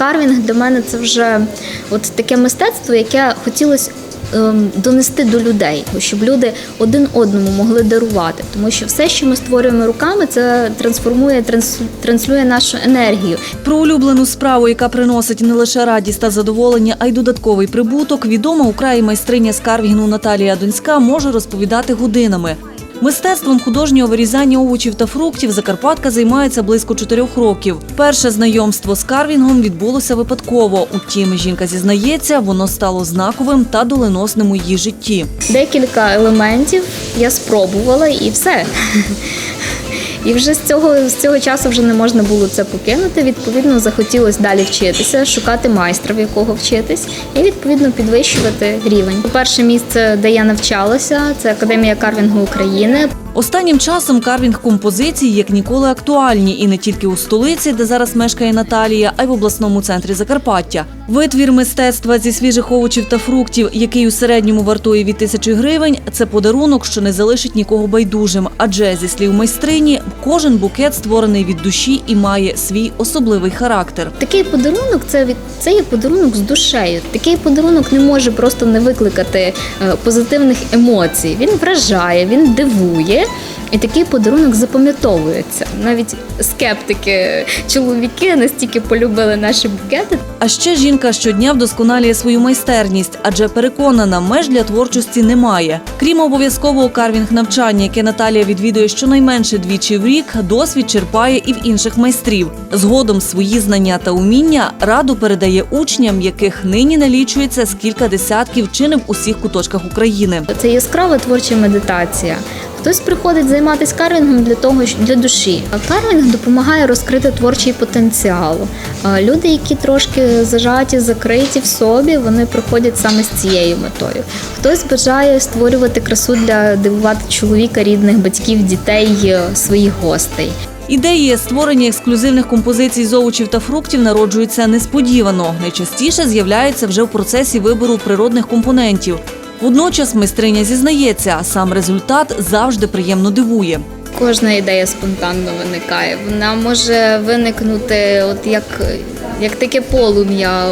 карвінг для мене це вже от таке мистецтво, яке хотілося ем, донести до людей, щоб люди один одному могли дарувати. Тому що все, що ми створюємо руками, це трансформує, транс- транслює нашу енергію. Про улюблену справу, яка приносить не лише радість та задоволення, а й додатковий прибуток, відома у краї майстриня з карвінгу Наталія Донська може розповідати годинами. Мистецтвом художнього вирізання овочів та фруктів Закарпатка займається близько чотирьох років. Перше знайомство з карвінгом відбулося випадково. Утім, жінка зізнається, воно стало знаковим та доленосним у її житті. Декілька елементів я спробувала і все. І вже з цього, з цього часу вже не можна було це покинути. Відповідно, захотілося далі вчитися, шукати майстра, в якого вчитись, і відповідно підвищувати рівень. Перше місце, де я навчалася, це Академія карвінгу України. Останнім часом карвінг композиції як ніколи актуальні і не тільки у столиці, де зараз мешкає Наталія, а й в обласному центрі Закарпаття. Витвір мистецтва зі свіжих овочів та фруктів, який у середньому вартує від тисячі гривень, це подарунок, що не залишить нікого байдужим. Адже зі слів майстрині, кожен букет створений від душі і має свій особливий характер. Такий подарунок це від це є подарунок з душею. Такий подарунок не може просто не викликати е, позитивних емоцій. Він вражає, він дивує. І такий подарунок запам'ятовується. Навіть скептики, чоловіки настільки полюбили наші букети. А ще жінка щодня вдосконалює свою майстерність, адже переконана, меж для творчості немає. Крім обов'язкового карвінг навчання, яке Наталія відвідує щонайменше двічі в рік, досвід черпає і в інших майстрів. Згодом свої знання та уміння раду передає учням, яких нині налічується з кілька десятків чи не в усіх куточках України. Це яскрава творча медитація. Хтось приходить займатися карвінгом для того, для душі. А карвінг допомагає розкрити творчий потенціал. Люди, які трошки зажаті, закриті в собі, вони приходять саме з цією метою. Хтось бажає створювати красу для дивувати чоловіка, рідних батьків, дітей, е, своїх гостей. Ідеї створення ексклюзивних композицій з овочів та фруктів народжуються несподівано. Найчастіше з'являються вже в процесі вибору природних компонентів. Водночас майстриня зізнається, сам результат завжди приємно дивує. Кожна ідея спонтанно виникає. Вона може виникнути, от як, як таке полум'я.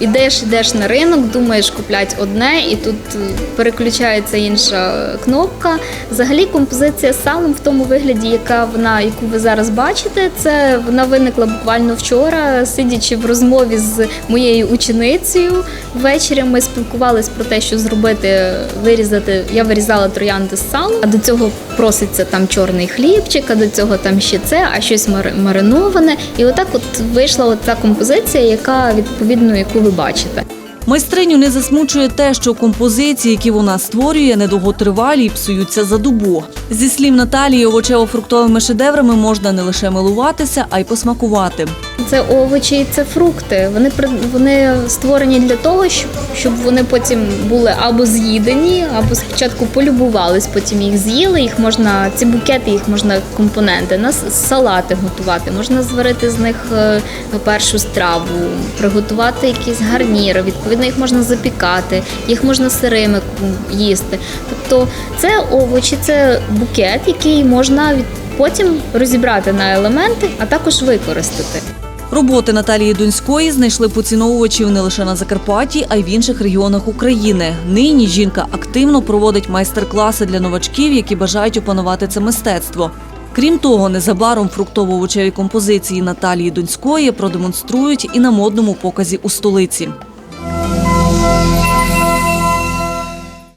Ідеш, ідеш на ринок, думаєш купляти одне, і тут е, переключається інша кнопка. Взагалі композиція салом в тому вигляді, яка вона, яку ви зараз бачите, це вона виникла буквально вчора, сидячи в розмові з моєю ученицею. Ввечері ми спілкувалися про те, що зробити, вирізати. Я вирізала троянди з салом, а до цього проситься там чорний хлібчик, а до цього там ще це, а щось мари- мариноване. І отак от вийшла от ця композиція, яка відповідно, яку ви бачите. Майстриню не засмучує те, що композиції, які вона створює, недовготривалі і псуються за добу. Зі слів Наталії, овочево-фруктовими шедеврами можна не лише милуватися, а й посмакувати. Це овочі це фрукти. Вони вони створені для того, щоб, вони потім були або з'їдені, або спочатку полюбувались, потім їх з'їли. Їх можна ці букети, їх можна компоненти на салати готувати. Можна зварити з них е, першу страву, приготувати якісь гарніри. Відповідно, їх можна запікати, їх можна сирими їсти. Тобто, це овочі, це букет, який можна від потім розібрати на елементи, а також використати. Роботи Наталії Донської знайшли поціновувачів не лише на Закарпатті, а й в інших регіонах України. Нині жінка активно проводить майстер-класи для новачків, які бажають опанувати це мистецтво. Крім того, незабаром фруктово-овочеві композиції Наталії Донської продемонструють і на модному показі у столиці.